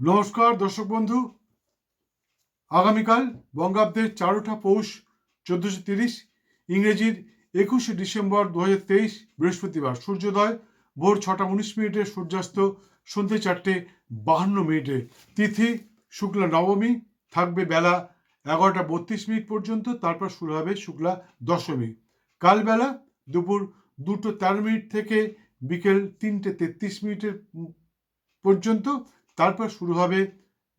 নমস্কার, দর্শক বন্ধু। আগামীকাল বঙ্গাব্দের চারোটা পৌষ চোদ্দশো তিরিশ, ইংরেজির একুশে ডিসেম্বর দু হাজার তেইশ বৃহস্পতিবার। সূর্যোদয় ভোর ছটা উনিশ মিনিটে, সূর্যাস্ত সন্ধ্যে চারটে বাহান্ন মিনিটে। তিথি শুক্লা নবমী, থাকবে বেলা এগারোটা বত্রিশ মিনিট পর্যন্ত, তারপর শুরু হবে শুক্লা দশমী। কালবেলা দুপুর দুটো তেরো মিনিট থেকে বিকেল তিনটে তেত্রিশ মিনিটের পর্যন্ত তারপর শুরু হবে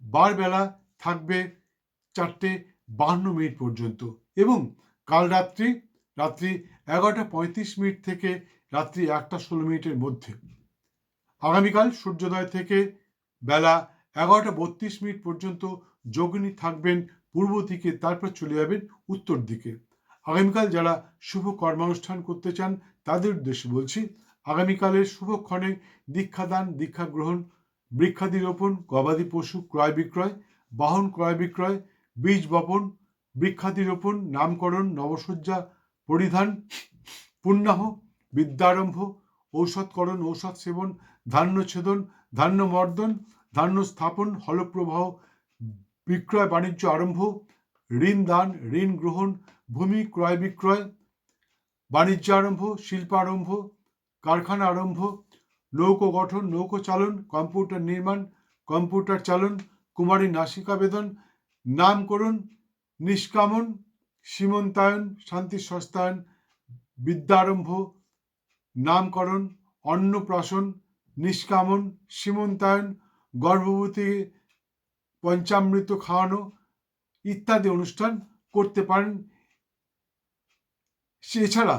বারবেলা থাকবে চারটে বাহান্ন মিনিট পর্যন্ত এবং কাল রাত্রি রাত্রি এগারোটা পঁয়ত্রিশ মিনিট থেকে রাত্রি একটা ষোলো মিনিটের মধ্যে। আগামীকাল সূর্যোদয় থেকে বেলা এগারোটা বত্রিশ মিনিট পর্যন্ত যোগিনী থাকবেন পূর্ব দিকে, তারপর চলে যাবেন উত্তর দিকে। আগামীকাল যারা শুভ কর্মানুষ্ঠান করতে চান তাদের উদ্দেশ্যে বলছি, আগামীকালের শুভক্ষণে দীক্ষাদান, দীক্ষা গ্রহণ বৃক্ষাদি রোপণ, গবাদি পশু ক্রয় বিক্রয়, বাহন ক্রয় বিক্রয়, বীজ বপন, বৃক্ষাদি রোপণ, নামকরণ, নবসজ্জা, পরিধান, পুণ্যাহ, বিদ্যারম্ভ, ঔষধকরণ, ঔষধ সেবন, ধান্য ছেদন, ধান্য স্থাপন, হলপ্রবাহ, বিক্রয় বাণিজ্য আরম্ভ, ঋণ দান, ঋণ গ্রহণ, ভূমি ক্রয় বিক্রয়, বাণিজ্য আরম্ভ শিল্পারম্ভ কারখানা আরম্ভ নৌকো গঠন, নৌকো চালন, কম্পিউটার নির্মাণ, কম্পিউটার চালন, কুমারী নাসিকা বেদন, নামকরণ, নিষ্কামন, সীমন্তায়ন, শান্তি সস্তায়ন, বিদ্যারম্ভ, নামকরণ, অন্নপ্রাশন, নিষ্কামন, সীমন্তায়ন, গর্ভবতী, পঞ্চামৃত খাওয়ানো ইত্যাদি অনুষ্ঠান করতে পারেন। এছাড়া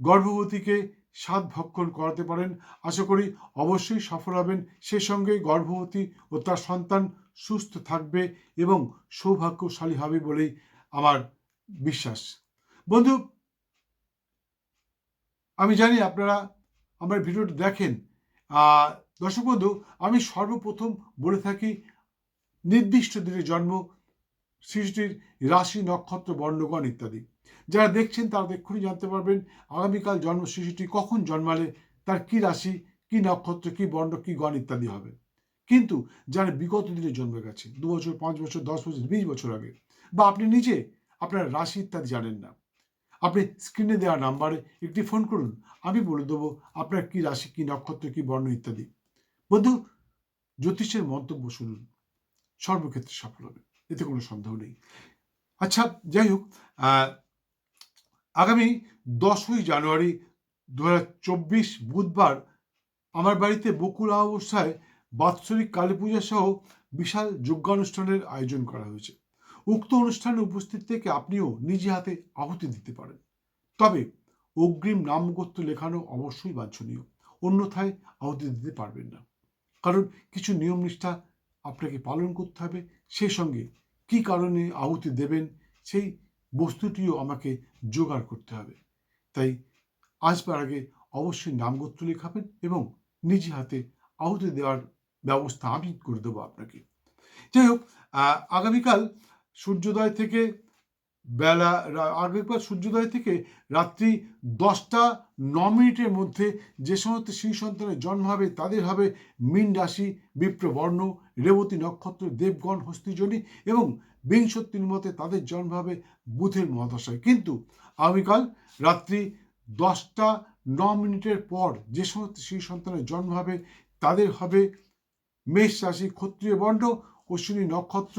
গর্ভবতীকে স্বাদ ভক্ষণ করাতে পারেন। আশা করি অবশ্যই সফল হবেন। সে সঙ্গে গর্ভবতী ও তার সন্তান সুস্থ থাকবে এবং সৌভাগ্যশালী হবে বলেই আমার বিশ্বাস। বন্ধু, আমি জানি আপনারা আমার ভিডিওটি দেখেন। দর্শক বন্ধু, আমি সর্বপ্রথম বলে থাকি, নির্দিষ্ট দিনে জন্ম শিশুটির রাশি, নক্ষত্র, বর্ণগণ ইত্যাদি। যারা দেখছেন তারা এক্ষুনি জানতে পারবেন আগামীকাল জন্ম শিশুটি কখন জন্মালে, তার কি রাশি, কি নক্ষত্র, কি বর্ণ, কি গণ ইত্যাদি হবে। কিন্তু যারা বিগত দিনে জন্মে গেছে, দু বছর, পাঁচ বছর, দশ বছর, বিশ বছর আগে, বা আপনি নিজে আপনার রাশি ইত্যাদি জানেন না, আপনি স্ক্রিনে দেওয়া নাম্বারে একটি ফোন করুন, আমি বলে দেবো আপনার কি রাশি, কি নক্ষত্র, কি বর্ণ ইত্যাদি। বন্ধু, জ্যোতিষের মন্তব্য শুনুন, সর্বক্ষেত্রে সফল হবে এতে কোনো সন্দেহ নেই। আচ্ছা যাই হোক আগামী দশই জানুয়ারি দু বুধবার আমার বাড়িতে বকুল অবস্থায় বাৎসরিক কালী পূজা সহ বিশাল যজ্ঞানুষ্ঠানের আয়োজন করা হয়েছে। উক্ত অনুষ্ঠানে উপস্থিত থেকে আপনিও নিজে হাতে আহুতি দিতে পারেন। তবে অগ্রিম নামগোত্র লেখানো অবশ্যই বাঞ্ছনীয়, অন্যথায় আহুতি দিতে পারবেন না। কারণ কিছু নিয়ম নিষ্ঠা আপনাকে পালন করতে হবে, সেই সঙ্গে কি কারণে আহুতি দেবেন সেই বস্তুটিও আমাকে জোগাড় করতে হবে। তাই আসবার আগে অবশ্যই নামগোত্র লেখাবেন এবং নিজে হাতে আহুতি দেওয়ার ব্যবস্থা আমি করে দেবো আপনাকে। যাই হোক আগামীকাল সূর্যোদয় থেকে বেলা আগেরবার সূর্যোদয় থেকে রাত্রি দশটা ন মিনিটের মধ্যে যে সমস্ত শিশু সন্তানের জন্ম হবে, তাদের হবে মীন রাশি, বিপ্রবর্ণ, রেবতী নক্ষত্র, দেবগণ, হস্তিজনী এবং বিংশতির মতে তাদের জন্ম হবে বুধের মহাদশায়। কিন্তু আগামীকাল রাত্রি দশটা ন মিনিটের পর যে সমস্ত শিশু সন্তানের জন্ম হবে, তাদের হবে মেষ রাশি, ক্ষত্রিয় বর্ণ অশ্বিনী নক্ষত্র,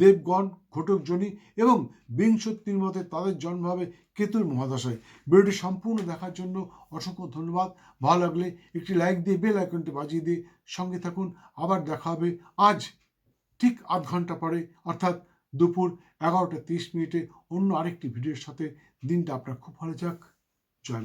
দেবগণ, ঘটকজনী এবং বিংশতির মতে তাদের জন্ম হবে কেতুর মহাদশায়। ভিডিওটি সম্পূর্ণ দেখার জন্য অসংখ্য ধন্যবাদ। ভালো লাগলে একটি লাইক দিয়ে বেল আইকনটি বাজিয়ে দিয়ে সঙ্গে থাকুন। আবার দেখা হবে আজ ঠিক আধ ঘণ্টা পরে, অর্থাৎ দুপুর এগারোটা তিরিশ মিনিটে অন্য আরেকটি ভিডিওর সাথে। দিনটা আপনার খুব ভালো যাক। জয়